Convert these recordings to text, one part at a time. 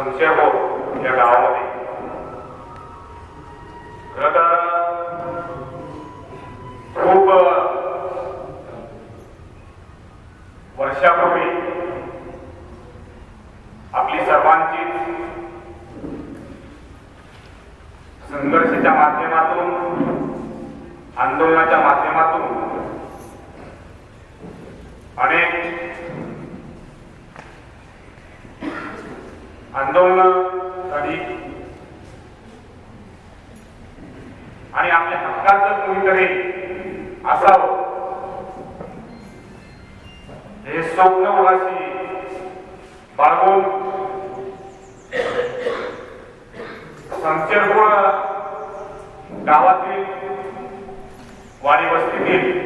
संशय हो या गावामध्ये. खरं तर खूप वर्षापूर्वी आपली सर्वांची संघर्षाच्या माध्यमातून आंदोलनाच्या माध्यमातून अनेक आंदोलन झाली आणि आपल्या हक्काचं कोणीतरी असावं. हे स्वप्न उराशी बाळगून संचरपूर्ण गावातील वाडी वस्तीतील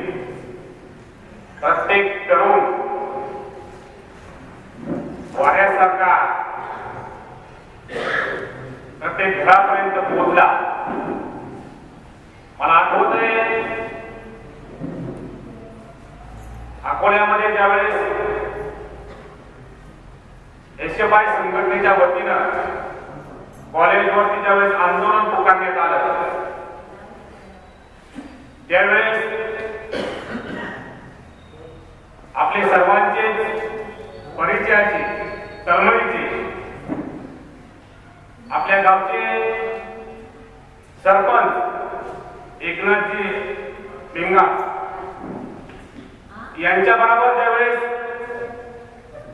प्रत्येक तरुण वाऱ्यासारखा प्रत्येक घरापर्यंत पोहोचला मला आठवत आहे अकोल्यामध्ये ज्यावेळेस एसएफआय संघटनेच्या वतीनं कॉलेजवरती ज्यावेळेस आंदोलन पुकारण्यात आलं. त्यावेळेस आपले सर्वांचे परिचयाचे तळमळीची आपल्या गावचे सरपंच एकनाथजी पिंगा यांच्या बरोबर ज्यावेळेस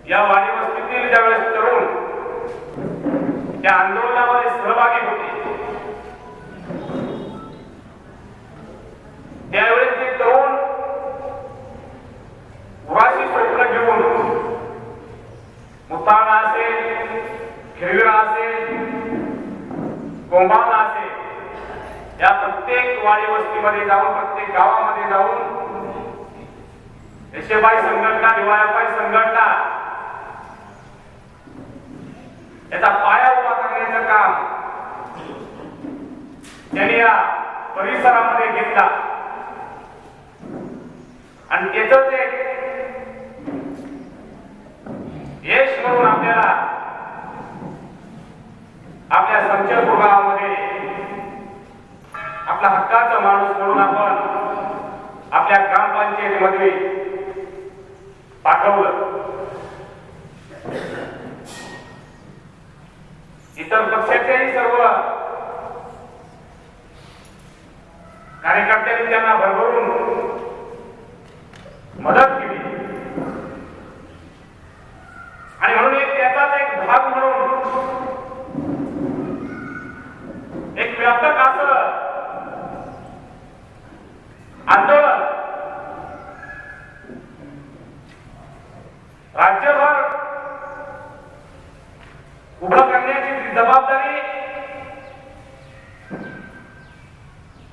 या वाडी वस्तीतील ज्यावेळेस तरुण त्या आंदोलनामध्ये सहभागी होते. त्यावेळेस ते तरुण उराशी स्वप्न घेऊन मुताना असेल खिरविरा असेल कोंभावला असेल या प्रत्येक वाडी वस्तीमध्ये जाऊन प्रत्येक गावामध्ये जाऊन एसएफआय संघटना डीवायएफआय संघटना याचा पाया उभा करण्याचं काम त्यांनी या परिसरामध्ये घेतला. आणि त्याच एक यश म्हणून आपल्याला आपल्या संचलपूर गावामध्ये आपला हक्काचा माणूस म्हणून आपण आपल्या ग्रामपंचायतीमध्ये पाठवलं. इतर पक्षाच्याही सर्व कार्यकर्त्यांनी त्यांना भरभरून मदत केली. आणि म्हणून एक त्याचाच एक भाग म्हणून एक व्यापक असं आंदोलन राज्यभर उभं करण्याची जबाबदारी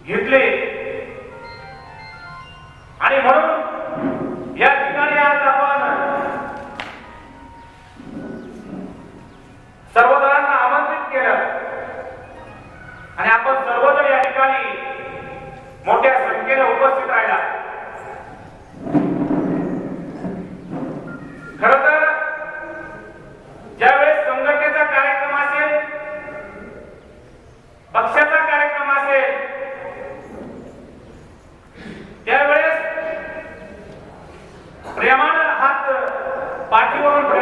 घेतली. Party woman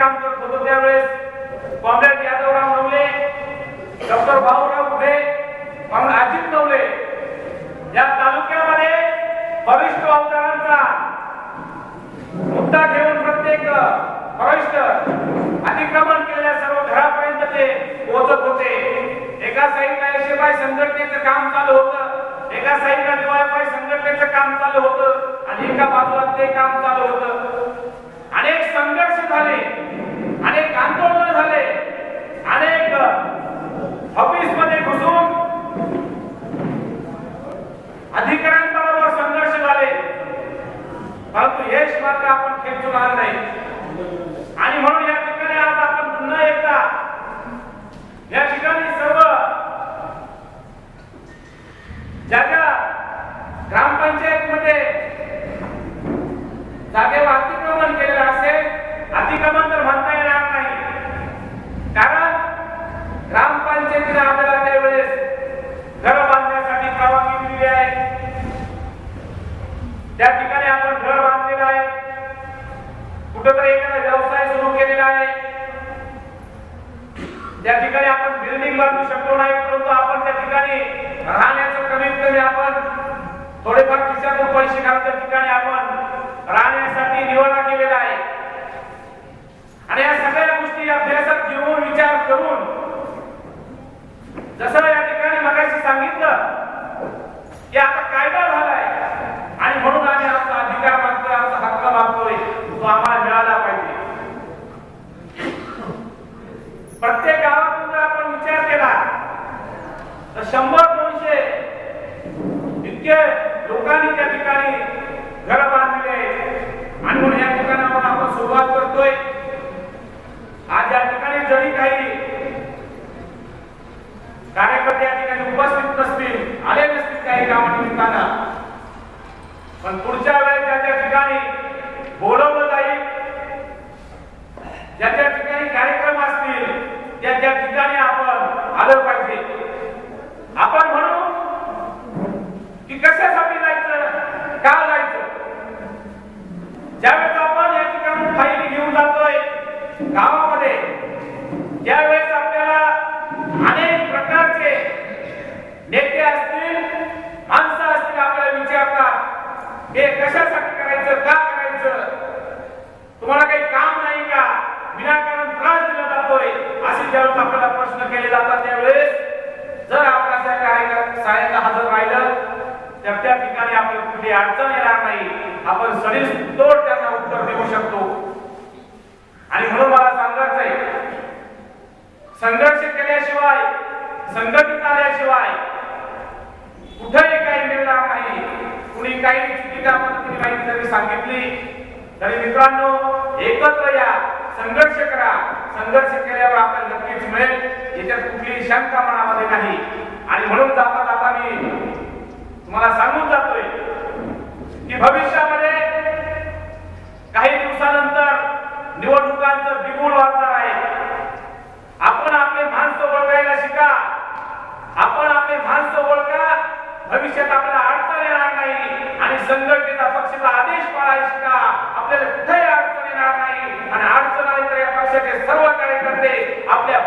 काम करत होतो त्यावेळेस. कॉम्रेड यादवराव नवले डॉक्टर भाऊराव उभे म्हणून अजित नवले. या तालुक्यामध्ये वरिष्ठ अवतारांचा मुद्दा घेऊन प्रत्येक वरिष्ठ अतिक्रमण केलेल्या सर्व घरापर्यंत ते पोहोचत होते. एका साईडला एसएफआय संघटनेचं काम चालू होतं. एका साईडला दिवाळीबाई संघटनेचं काम चालू होतं. आणि एका बाजूला ते काम चालू होतं. अनेक संघर्ष झाले. आंदोलन झाले अनेक ऑफिसमध्ये घुसून अधिकाऱ्यांबरोबर संघर्ष झाले परंतु यश मात्र आपण खेचून आलं नाही आणि म्हणून या ठिकाणी आज आपण पुन्हा एकदा या ठिकाणी सर्व ज्या ज्या ग्रामपंचायतीमध्ये जागेवर अतिक्रमण केलेलं असेल अतिक्रमण तर म्हणता येणार नाही कारण ग्रामपंचायतीने आपल्याला त्यावेळेस घर बांधण्यासाठी परवानगी दिली आहे त्या ठिकाणी आपण घर बांधलेलं आहे कुठंतरी एखादा व्यवसाय सुरू केलेला आहे त्या ठिकाणी आपण बिल्डिंग बांधू शकलो नाही परंतु आपण त्या ठिकाणी राहण्याचं कमीत कमी आपण थोडेफार खिशातून पैसे घालून ठिकाणी आपण. राहण्यासाठी निवाडा केलेला आहे. आणि या सगळ्या गोष्टी अभ्यासात घेऊन विचार करून जसं या ठिकाणी मगाशी सांगितलं की आता कायदा झालाय आणि म्हणून आम्ही आमचा अधिकार मागतोय आमचा हक्क मागतोय तो आम्हाला मिळाला पाहिजे प्रत्येक गावातून जर आपण विचार केला तर शंभर दोनशे इतके लोकांनी त्या ठिकाणी घर बांधलेले आहेत. आणि म्हणून या ठिकाणावर आपण सुरुवात करतोय आज या ठिकाणी जरी काही कार्यकर्ते या ठिकाणी उपस्थित नसतील आले नसतील काही कामानिमित्तानं पण पुढच्या वेळेस ज्या त्या ठिकाणी बोलवलं जाईल ज्या त्या ठिकाणी कार्यक्रम असतील त्या ठिकाणी आपण आलं पाहिजे. आपण म्हणू की कशासाठी जायचं? का जायचं? ज्यावेळेस आपण या ठिकाणी फाईल घेऊन जातोय गावामध्ये त्यावेळेस आपल्याला अनेक प्रकारचे नेते असतील माणसं असतील आपल्याला विचारतात हे कशासाठी करायचं? का करायचं? तुम्हाला काही काम नाही का विनाकारण त्रास दिला जातोय विचारून आपल्याला प्रश्न केले जातात त्यावेळेस जर आपण अशा कार्यक्रम सहाय्याला हजर राहिलं तर त्या ठिकाणी आपल्याला कुठली अडचण येणार नाही. आपण सरीसतोड त्यांना उत्तर देऊ शकतो. आणि म्हणून मला सांगायचं आहे संघर्ष केल्याशिवाय संघटित आल्याशिवाय कुठेही काही मिळणार नाही. कुणी काही चुकीच्या पद्धतीने माहिती जरी सांगितली तरी मित्रांनो एकत्र या संघर्ष करा. संघर्ष केल्यावर आपल्याला नक्कीच मिळेल. याच्यात कुठलीही शंका मनामध्ये नाही. आणि म्हणून जाता जाता मी तुम्हाला सांगून जातोय की भविष्यामध्ये काही दिवसानंतर निवडणुकांचं बिगुल वाढणार आहे. आपण आपले माणसं ओळखायला शिका. आपण आपले माणसं ओळखा. भविष्यात आपल्याला अडचण येणार नाही. आणि संघटनेचा पक्षाचा आदेश पाळायला शिका. कुठे अडचणी अडचण येणार नाही. आणि अडचण आली तर या पक्षाचे सर्व कार्यकर्ते आपल्या